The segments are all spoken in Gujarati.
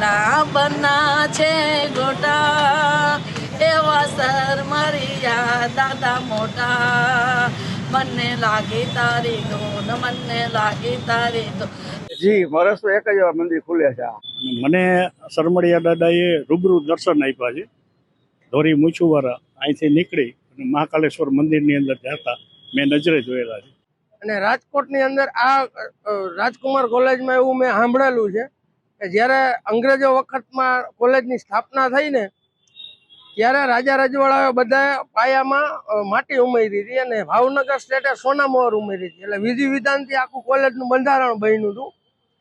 ગુલાબના છે ગોટા. એવા સર મરિયા દાદા મોટા. મને લાગે તારી ધૂન મને લાગે તારી જી વર્ષો એક જ મંદિર ખુલે છે. મને સરમડિયા દાદાએ રૂબરૂ દર્શન આપ્યા છે. ધોરી મૂછુવાળા અહીંથી નીકળી અને મહાકાલેશ્વર મંદિરની અંદર જતા મેં નજરે જોયેલા છે. અને રાજકોટની અંદર આ રાજકુમાર કોલેજમાં એવું મેં સાંભળેલું છે કે જ્યારે અંગ્રેજો વખતમાં કોલેજની સ્થાપના થઈ ને ત્યારે રાજા રજવાડાએ બધા પાયામાં માટી ઉમેરી હતી અને ભાવનગર સ્ટેટે સોનામોહર ઉમેરી હતી. એટલે વિધિ વિધાનથી આખું કોલેજનું બંધારણ બન્યું હતું.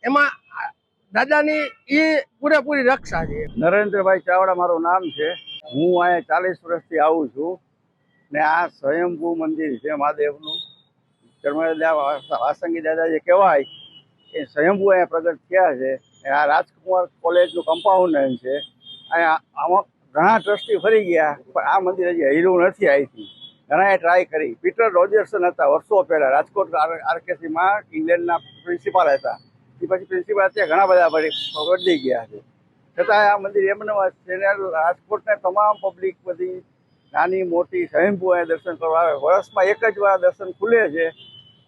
એમાં દાદાની એ પૂરેપૂરી રક્ષા છે. નરેન્દ્રભાઈ ચાવડા મારું નામ છે. હું અહીંયા ચાલીસ વર્ષથી આવું છું ને આ સ્વયંભૂ મંદિર છે મહાદેવનું. ચરમડા વાસંગી દાદા જે કહેવાય એ સ્વયંભૂ અહીંયા પ્રગટ થયા છે. આ રાજકુમાર કોલેજનું કમ્પાઉન્ડ છે. અહીંયા આમાં ઘણા ટ્રસ્ટી ફરી ગયા, પણ આ મંદિર હજી હીરું નથી આવી ઘણાએ ટ્રાય કરી. પીટર રોજર્સન હતા વર્ષો પહેલાં, રાજકોટ આરકેસીમાં ઇંગ્લેન્ડના પ્રિન્સિપાલ હતા. એ પછી પ્રિન્સિપાલ અત્યારે ઘણા બધા બદલી ગયા છે. છતાં આ મંદિર એમને છે રાજકોટને તમામ પબ્લિક બધી નાની મોટી સ્વયંભૂ દર્શન કરવા આવે. વર્ષમાં એક જ વાર દર્શન ખુલે છે.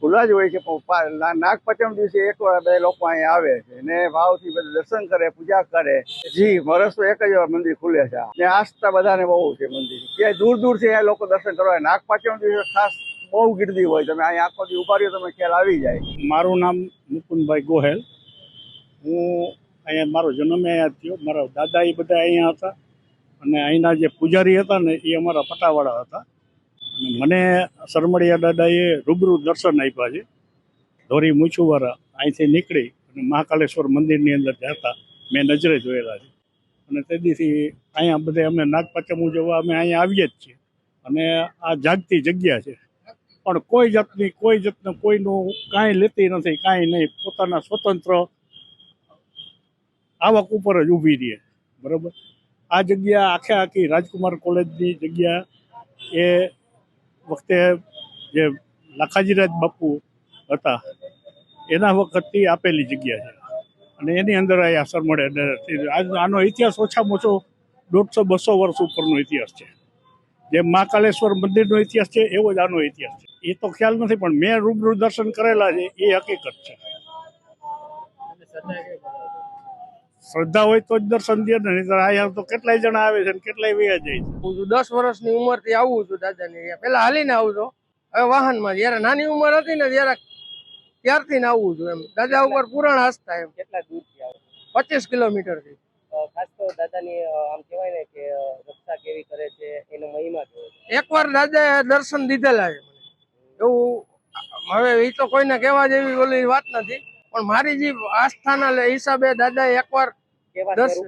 ખુલ્લા જ હોય છે, પણ નાગપંચમ દિવસે એક બે લોકો અહીંયા આવે છે, ને ભાવથી બધા દર્શન કરે, પૂજા કરે. જી વર્ષમાં એક જ વાર મંદિર ખુલે છે. ને આસ્થા બધાને બહુ છે મંદિર. ક્યાંય દૂર દૂરથી અહીંયા લોકો દર્શન કરવા. નાગપંચમ દિવસે ખાસ બહુ ગીર્દી હોય. તમે અહીંયા આખો દી ઊભા રહ્યો, તમે ખ્યાલ આવી જાય. મારું નામ મુકુંદભાઈ ગોહેલ. હું અહીંયા મારો જન્મ અહીંયા થયો. મારા દાદા એ બધા અહીંયા હતા. અને અહીંના જે પૂજારી હતા ને એ અમારા પટાવાળા હતા. મને સરમડિયા દાદાએ રૂબરૂ દર્શન આપ્યા છે. ધોરી મૂછુવાળા અહીંથી નીકળી અને મહાકાલેશ્વર મંદિરની અંદર જતા મેં નજરે જોયેલા છે. અને તેથી અહીંયા બધે અમે નાગપંચમ ઉજવવા અમે અહીંયા આવીએ જ છીએ. અને આ જાગતી જગ્યા છે. પણ કોઈ જાતની, કોઈ જાતનું, કોઈનું કાંઈ લેતી નથી, કાંઈ નહીં. પોતાના સ્વતંત્ર આવક ઉપર જ ઊભી રહે. બરાબર? આ જગ્યા આખે આખી રાજકુમાર કોલેજની જગ્યા એ વખતે જે લાખાજીરાજ બાપુ હતા, એના વખતથી આપેલી જગ્યા છે. અને એની અંદર આ અસર મળે આનો ઇતિહાસ ઓછામાં ઓછો દોઢસો, બસો વર્ષ ઉપરનો ઇતિહાસ છે. જે મહાકાલેશ્વર મંદિરનો ઇતિહાસ છે, એવો જ આનો ઇતિહાસ છે. એ તો ખ્યાલ નથી, પણ મેં રૂબરૂ દર્શન કરેલા છે, એ હકીકત છે. શ્રદ્ધા હોય તો જ દર્શન દે ને નહીંતર અહીંયા તો કેટલાય જણા આવે છે ને કેટલાય વયા જાય છે. હું દસ વર્ષની ઉંમરથી આવું છું દાદાની અહીંયા. પહેલા હાલીને આવું છું. હવે વાહનમાં જ્યારે નાની ઉંમર હતી ને ત્યારે ત્યારથી ને આવું છું એમ. દાદા ઉપર પુરાણ આસ્થા એમ. કેટલા દૂર આવો પચીસ કિલોમીટરથી ખાસ તો દાદાની આમ કહેવાય ને કે રક્ષા કેવી કરે છે એનો મહિમા કેવો એકવાર દાદાએ દર્શન દીધેલા છે મને. એવું હવે એ તો કોઈને કહેવા જેવી ઓલી વાત નથી પણ મારી જે આસ્થાના હિસાબે દાદાએ એકવાર કેવા દર્શન.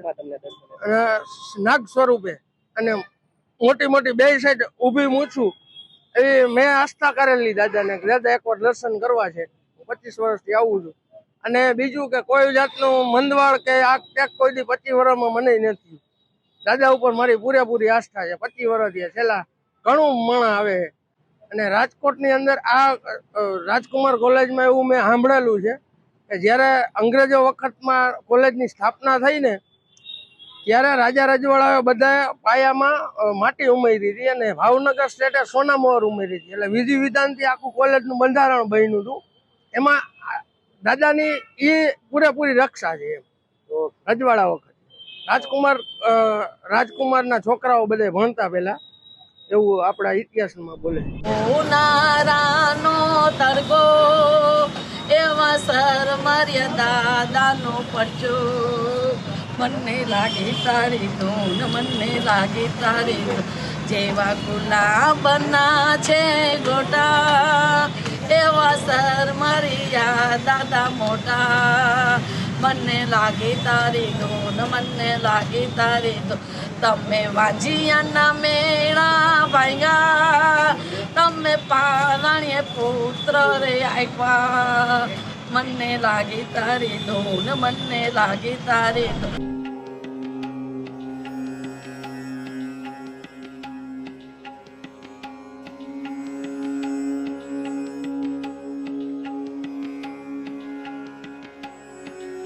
નાગ સ્વરૂપે. અને મોટી મોટી બે સાઈડ ઊભી મૂછું એ મેં આસ્થા કરેલી દાદાને દાદા એકવાર દર્શન કરવા છે. પચીસ વર્ષથી આવું છું. અને બીજું કે કોઈ જાતનું મંદવાળ કે આ ક્યાંક કોઈ દી પચીસ વર્ષમાં મને નથી. દાદા ઉપર મારી પૂરેપૂરી આસ્થા છે. પચીસ વર્ષથી છેલ્લા ઘણું મણ આવે અને રાજકોટની અંદર આ રાજકુમાર કોલેજમાં એવું મેં સાંભળેલું છે. કે જ્યારે અંગ્રેજો વખતમાં કોલેજની સ્થાપના થઈ ને, ત્યારે રાજા રજવાડાએ બધા પાયામાં માટી ઉમેરી હતી અને ભાવનગર સ્ટેટે સોનામોહર ઉમેરી હતી. એટલે વિધિ વિધાનથી આખું કોલેજનું બંધારણ બન્યું હતું. એમાં દાદાની એ પૂરેપૂરી રક્ષા છે એમ. રજવાડા વખત. રાજકુમાર રાજકુમારના છોકરાઓ બધે ભણતા પહેલા એવું આપણા ઇતિહાસમાં બોલે ઉનારાનો તરગો એવા સર મર્યાદા દાનો પડજો. મને લાગે તારી ધૂન મને લાગે તારી જેવા ગુલાબના છે ગોટા. એવા સર મરિયા દાદા મોટા. મને લાગે તારી ધૂન મને લાગે તારી ધૂન તમે વાંજિયાના મેળા ભાંગા તમે પારણીએ પુત્ર રે આપ્યા મને લાગે તારી ધૂન મને લાગે તારી ધૂન